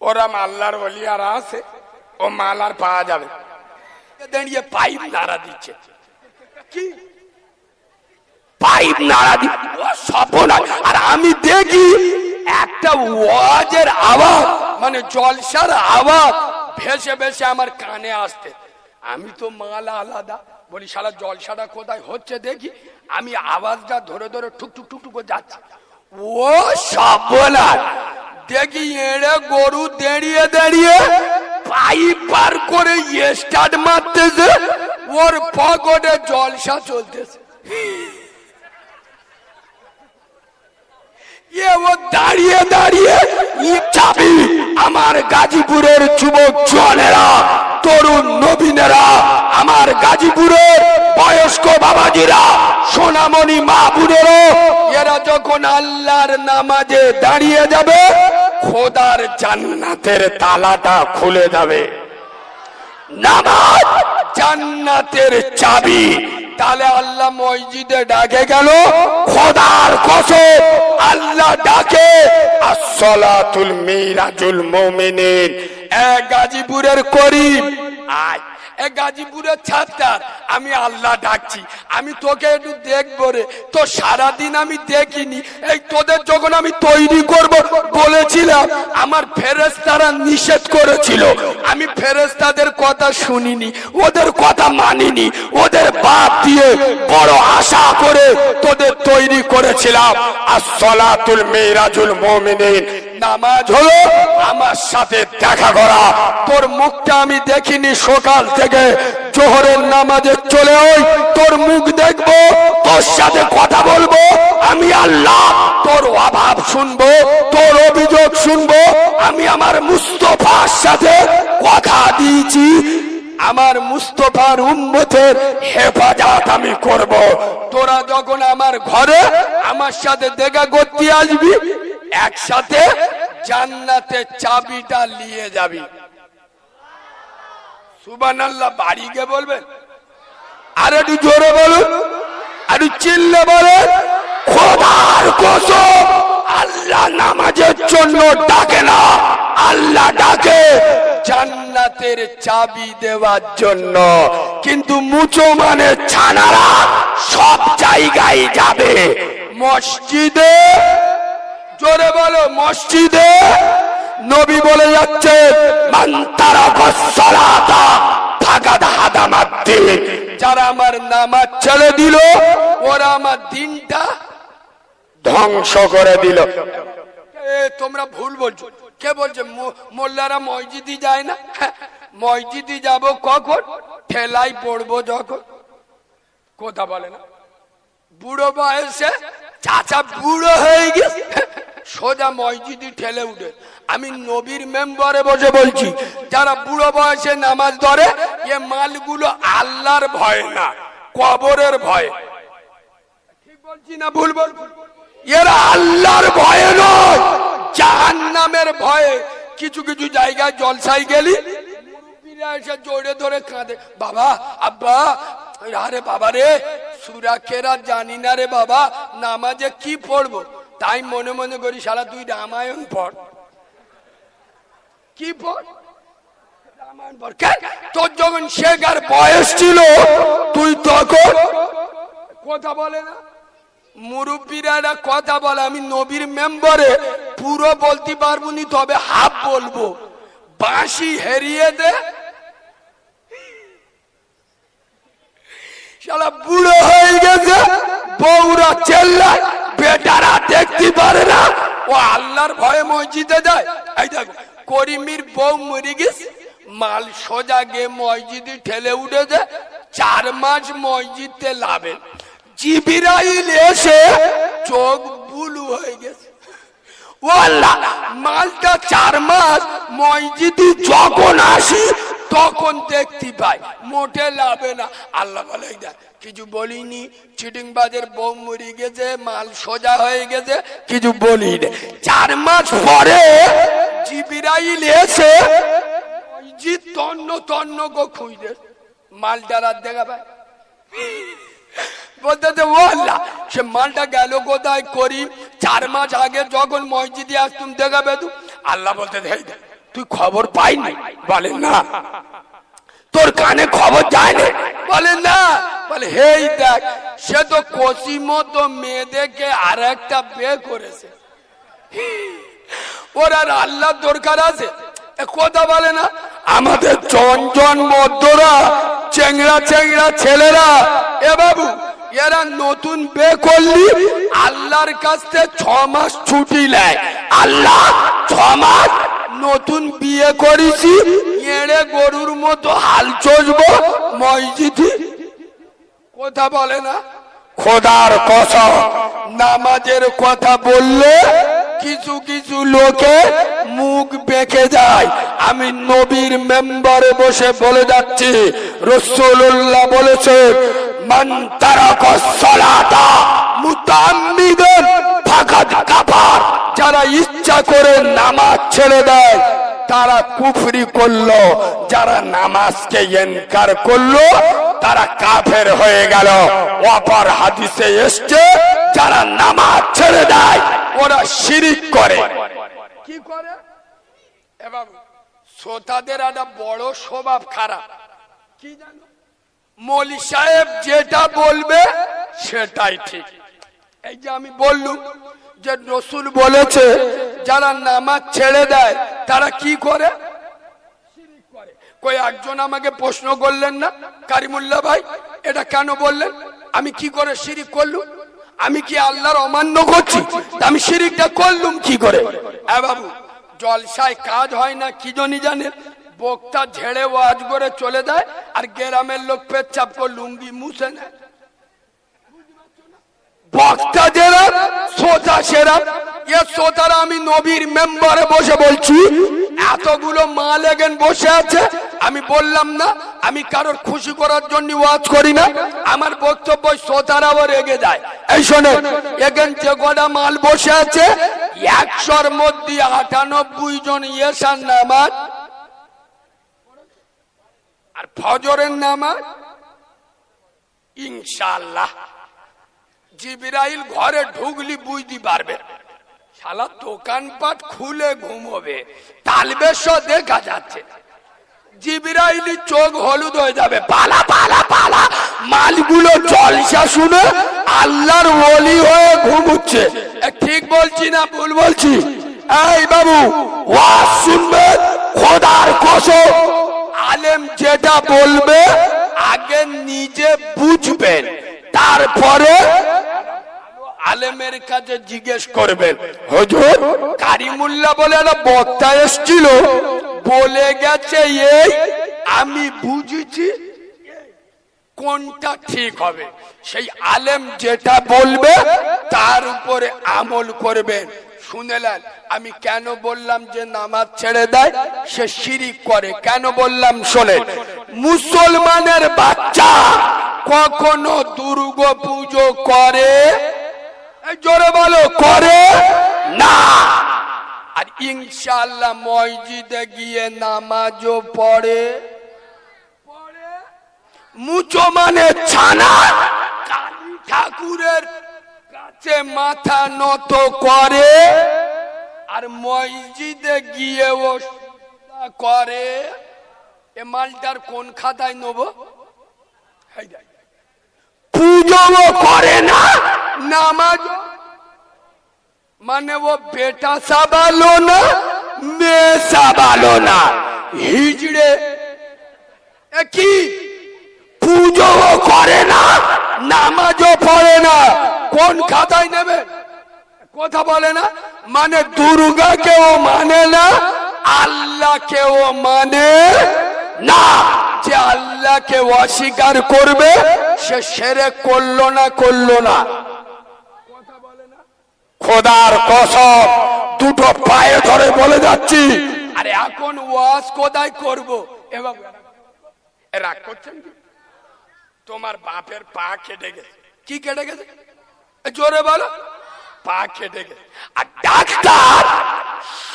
ওরা মাল্লার বলিয়ারা আছে, ও মাল আর পাওয়া যাবে। দাঁড়িয়ে পাইপ নাড়া দিচ্ছে। কি? পাইপ নাড়া দি সপন আর আমি দেখি একটা ওয়াজের আওয়াজ মানে জলসার আওয়াজ ভেসে ভেসে আমার কানে আসতে আমি তো মালা আলাদা, বলি সারা জলসাটা কোথায় হচ্ছে দেখি। আমি আওয়াজটা ধরে ধরে ঠুক টুক টুক টুক যাচ্ছি। ও সপনার দেখি এড়ে গরু দাঁড়িয়ে দাঁড়িয়ে পাইপ পার করে স্টার্ট মারতেছে। ওর পকেটে জলসা চলতেছে। দাঁড়িয়ে দাঁড়িয়ে আমার গাজীপুরের যুবক জনেরা তরুণ নবীনেরা, আমার গাজীপুরের বয়স্ক বাবাজিরা, সোনামণি মা বোনেরও এরা যখন আল্লাহর নামাজে দাঁড়িয়ে যাবে খোদার জান্নাতের তালাটা খুলে যাবে। নামাজ জান্নাতের চাবি। তাহলে আল্লাহ মসজিদে ডাকে গেল খোদার কসে আল্লাহ ডাকে। আসসালাতুল মিরাজুল মুমিনিন। এ গাজীপুরের করিম। আয়। এ গাজীপুরের ছাত্র আমি আল্লাহ ডাকছি। আমি তোকে একটু দেখব রে। তো সারাদিন আমি দেখিনি। এই তোদের যখন আমি তৈরি করব বলেছিলাম, আমার ফেরেস্তারা নিষেধ করেছিল। আমি ফেরেস্তাদের কথা শুনিনি, ওদের কথা মানিনি। ওদের বাপ দিয়ে বড় আশা করে তোদের তৈরি করেছিলাম আর সলাতুল মেয়েরাজুল মোমিনিন। নামাজ হলো আমার সাথে দেখা করা। তোর মুখটা আমি দেখিনি সকাল থেকে। জোহরের নামাজে চলে ওই তোর মুখ দেখব, তোর সাথে কথা বলব, আমি আল্লাহ, তোর অভাব শুনব, তোর অভিযোগ শুনব, আমি আমার মুস্তফার সাথে কথা দিয়েছি। আমার মুস্তফার উম্মতের হেফাজত আমি করব। তোরা যখন আমার ঘরে আমার সাথে দেখা করতে আসবি, একসাথে জান্নাতে চাবিটা নিয়ে যাবি। সুবান আল্লাহ বাড়ি গিয়ে বলবেন? আর একটু জোরে বলুন, আর চিল্লে বলেন, খোদার কসম, আল্লাহ নামাজের জন্য ডাকে না, আল্লাহ ডাকে। জান্নাতের চাবি দেওয়ার জন্য। কিন্তু মুচো মানে ছানারা সব জায়গায় যাবে। মসজিদে? জোরে বলো, মসজিদে? নবী বলে যাচ্ছে যারা আমার দিল, ওরা আমার দিনটা ধ্বংস করে দিল। তোমরা ভুল বলছো। কে বলছে মোল্লারা মসজিদি যায় না? মসজিদই মসজিদি যাব কখন? ঠেলাই পড়ব যখন। কথা বলে না। বুড়ো বয়সে চাচা বুড়ো হয়ে গেছে সোজা মসজিদি ঠেলে উঠে। আমি নবীর মেম্বারে বসে বলছি, যারা বুড়ো বয়সে নামাজ ধরে, এ মালগুলো আল্লাহর ভয় না, কবরের ভয়। ঠিক বলছি না, ভুল বল এরা আল্লাহর ভয় নয়। জাহান নামের ভয়ে কিছু কিছু জায়গায় জলসাই গেলি। এসে জোরে ধরে কাঁদে। বাবা, আব্বা, আরে বাবা রে, সুরা কেরা জানি না রে বাবা, নামাজে কি পড়ব? তাই মনে মনে করি সারা তুই রামায়ণ পড়। কি পড়? রামায়ণ পড়। তোর যখন শেখার বয়স ছিল, তুই তখন কথা বলে না। মুরব্বীরা কথা বলে, আমি নবীর মেম্বারে পুরো বলতে পারব নি, তবে হাফ বলব। বাঁশি হেরিয়ে দে। হয়ে গেছে, বউরা দেখতে পারে না। ও ভয়ে মসজিদে করিমির মরে গেছে, মাল সোজা মসজিদে ঠেলে উঠেছে, চার মাস মসজিদে লাভে। জিবিরাইল এসে চোখ বুলু হয়ে গেছে। ও আল্লাহ মালটা চার মাস মসজিদে যখন আসি তখন দেখতে পাই মোটে লাভে না। আল্লাহ বলে দেখ, কিছু বলিনি চিটিং বাজের বউ মরি গেছে মাল সোজা হয়ে গেছে কিছু বলিনি। চার মাস পরে জিবিরাইল এসে তন্ন তন্ন গো খুঁজে। মালটার আর দেখা পায়। সে মালটা গেল করি? চার মাস আগে যখন মসজিদে দেখাবে তু আল্লাহ বলতে তুই খবর বলে, না। তোর কানে খবর বলে, না। বলে, হেই দেখ, সে তো কসিমতো মেয়েদেরকে আর একটা বিয়ে করেছে। ওর আর আল্লাহ দরকার আছে? কথা বলে না, আমাদের চঞ্চন মধ্যরা চেংড়া চেংড়া ছেলেরা। এ বাবু, এরা নতুন বে করলি, আল্লাহর কাছ থেকে ছ মাস ছুটি নেয়। আল্লাহ, ছ মাস নতুন বিয়ে করেছি, এড়ে গরুর মতো হাল চষবো মসজিদি। কথা বলে না? খোদার কসম, নামাজের কথা বললে কিছু কিছু লোকে মুখ বেঁকে যায়। আমি নবীর মেম্বারে বসে বলে যাচ্ছি রসুল্লাহ বলেছে মান যারা ইচ্ছা করে নামাজ ছেড়ে দেয়, তারা কুফরি করল। যারা নামাজকে এনকার করল, তারা কাফের হয়ে গেল। অপর হাদিসে এসছে, যারা নামাজ ছেড়ে দেয় ওরা শিরিক করে। কি করে? শ্রোতাদের একটা বড় স্বভাব খারাপ। কি জানো? মলি সাহেব যেটা বলবে সেটাই ঠিক। এই যে আমি বললুম যে রসুল বলেছে যারা নামাজ ছেড়ে দেয় তারা কি করে। কই একজন আমাকে প্রশ্ন করলেন না কারিমুল্লাহ ভাই এটা কেন বললেন? আমি কি করে শিরিক করলুম? আমি কি আল্লাহর অমান্য করছি? আমি শিরিকটা করলুম কি করে? বাবু, জলসায় কাজ হয় না, কি জনি জানে? বক্তা ঝেড়ে ওয়াজ করে চলে যায়, আর গ্রামের লোক পেচ্ছাপ করে লুঙ্গি মুছে নেয়। বক্তা যারা, শ্রোতা সেরা। এ শ্রোতারা আমি নবীর মেম্বারে বসে বলছি, এতগুলো মা লেগেন বসে আছে, আমি বললাম না, আমি কারোর খুশি করার জন্য ওয়াজ করি না, আমার বক্তব্য শ্রোতারাও রেগে যায়। এই শোনে এখান যে কটা মাল বসে আছে, একশোর মধ্যে আটানব্বই জন ইয়েসার নামাজ, আর ফজরের নামাজ ইনশাল্লাহ জিবিরাইল ঘরে ঢুকলি বুঝতে পারবে। শালা দোকানপাট খুলে ঘুমোবে তালবেশ দেখা যাচ্ছে। জিবিরাইলি চোখ হলুদ হয়ে যাবে, পালা পালা পালা, মালগুলো জলসা শুনে আল্লাহর ওলি হয়ে ঘুমুচ্ছে। ঠিক বলছি না ভুল বলছি? এই বাবু, ওয়াজ শুনবেন খোদার কসম। আলেম যেটা বলবে, আগে নিজে বুঝবেন, তারপরে আলেমের কাছে জিজ্ঞেস করবেন, হজুর, কারিমুল্লাহ বলে একটা বক্তা এসছিল, বলে গেছে এই, আমি বুঝেছি কোনটা ঠিক হবে। সেই আলেম যেটা বলবে, তার উপরে আমল করবেন শুনেলেন আমি কেন বললাম যে নামাজ ছেড়ে দেয়? সে শিরিক করে। কেন বললাম? শোনে, মুসলমানের বাচ্চা কখনো দুর্গা পুজো করে জোরে বলো, করে? না। আর ইনশাল্লাহ মসজিদে গিয়ে নামাজও পড়ে। মুচো মানে ছানা। ঠাকুরের কাছে মাথা নত করে। আর মসজিদে গিয়েও সিজদা করে। এ মালটার কোন খাতায় নেব। পুজোও করে না। নামাজ। মানে ও বেটা সাবালো না মেয়ে সাবালো না হিজড়ে কি? পুজোও করে না, নামাজও পড়ে না। কোন খাতায় নেবে? কথা বলে না। মানে দুর্গা কেউ মানে না আল্লাহ কেউ মানে না। যে আল্লাহকে অস্বীকার করবে, সে সেরে করল না করল না। খোদার কসম, দুটো পায়ে ধরে বলে যাচ্ছি, আরে এখন ওয়াজ কোথায় করব? এবং রাগ করছেন কি? তোমার বাপের পা কেটে গেছে। কি কেটে গেছে? জোরে বলো। পা কেটে গেছে। আর ডাক্তার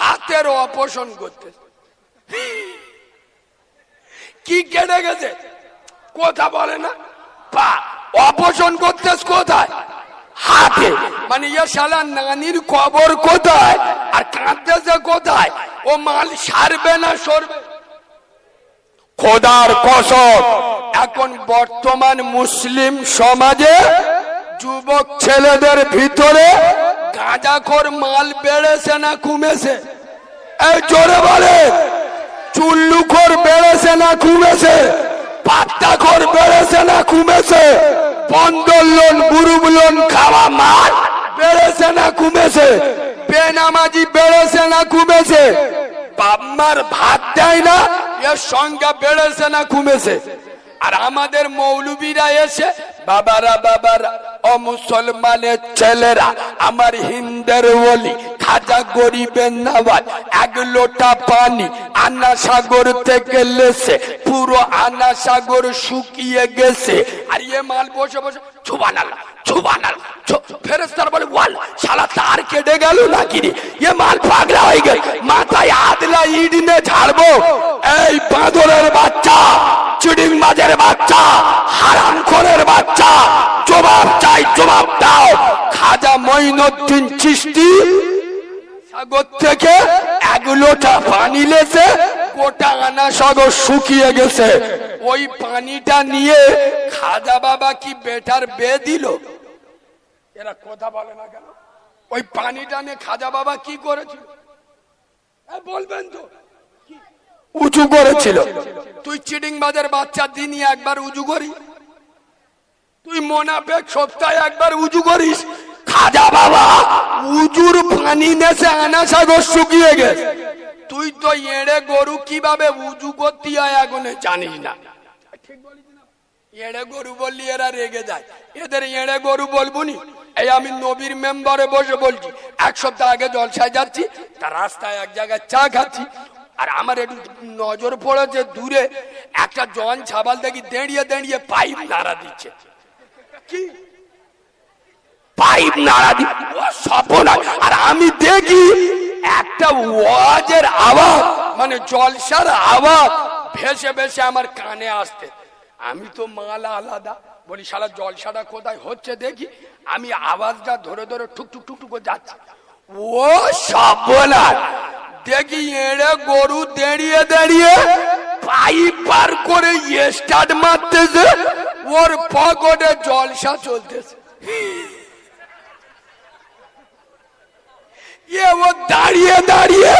হাতের অপারেশন করতে। কি কেটে গেছে? কথা বলে না। পা অপারেশন করতেছ কোথায়? হাতে। মানে ইয়ে নানির কবর কোথায়? আর কাঁদতেছে কোথায়? ও মাল সারবে না সরবে? খোদার কসম, এখন বর্তমান মুসলিম সমাজে যুবক ছেলেদের ভিতরে গাঁজাখোর মাল বেড়েছে না কমেছে? এই জোরে বলে চুল্লুখোর বেড়েছে না কমেছে? পাত্তাখোর বেড়েছে না কমেছে? বন্দর লোন গ্রুপ লোন খাওয়া মাল বেড়েছে না কমেছে। বেনামাজি বেড়েছে না কমেছে। বাম্মার ভাত দেয় না, এর সংখ্যা বেড়েছে না কমেছে। আর আমাদের মৌলবীরা এসে, বাবারা বাবারা ও মুসলমানের ছেলেরা, আমার হিন্দের বলি খাজা গরিবের নাবাদ এক লোটা পানি আন্না সাগর থেকে লেসে পুরো আন্না সাগর শুকিয়ে গেছে। আর ইয়ে মাল বসে বসে ছুবান আল্লাহ ছুবান আল্লাহ ফেরেস্তার বলে, ওয়াল, শালা তার কেটে গেল নাকি রে? এ মাল পাগলা হয়ে গেল, মাথায় আদলা ইট নে ঝাড়বো। এই বাঁদরের বাচ্চা চিডিং মাঝের বাচ্চা, হারাম খোরের বাচ্চা, জবাব চাই, জবাব দাও। খাজা মঈনুদ্দিন চিশতি সাগর থেকে এক লোটা পানি লেছে গোটা আনা সাগর শুকিয়ে গেছে। ওই পানিটা নিয়ে খাজা বাবা কি বেটার বে দিল? এরা কথা বলে না কেন? ওই পানিটা নিয়ে খাজা বাবা কি করেছিল? বলবেন তো। উঁচু করেছিল। তুই চিডিং বাজার বাচ্চা দিনই একবার উঁচু করি তুই মোনাফেক সপ্তাহে একবার উঁচু করিস। খাজা বাবা উজুর পানি নেছে আনা সাগর শুকিয়ে গেছে। তুই তো এড়ে গরু কীভাবে উজু করতে হয় এখন জানিস না। এড়ে গরু বললি এরা রেগে যায়। এদের এড়ে গরু বলবুনি এই আমি নবীর মেম্বারে বসে বলছি এক সপ্তাহ আগে জলসায় যাচ্ছি তার রাস্তায় এক জায়গায় চা খাচ্ছি আর আমার একটু নজর পড়েছে দূরে একটা জন ছাবাল দেখি দাঁড়িয়ে দাঁড়িয়ে পাইপ নাড়া দিচ্ছে। কি? পাইপ নাড়া দি। সপনা আর আমি দেখি একটা ওয়াজের আওয়াজ মানে জলসার আওয়াজ ভেসে ভেসে আমার কানে আসতে আমি তো মালা আলাদা। বলি সারা জলসাটা কোথায় হচ্ছে দেখি? আমি আওয়াজটা ধরে ধরে টুক টুক করে যাচ্ছি। ও সপনা দেখি এড়ে গরু দাঁড়িয়ে দাঁড়িয়ে পাইপ পার করে স্টার্ট মারতেছে। ওর পকেটে জলসা চলতেছে। এ ও দাঁড়িয়ে দাঁড়িয়ে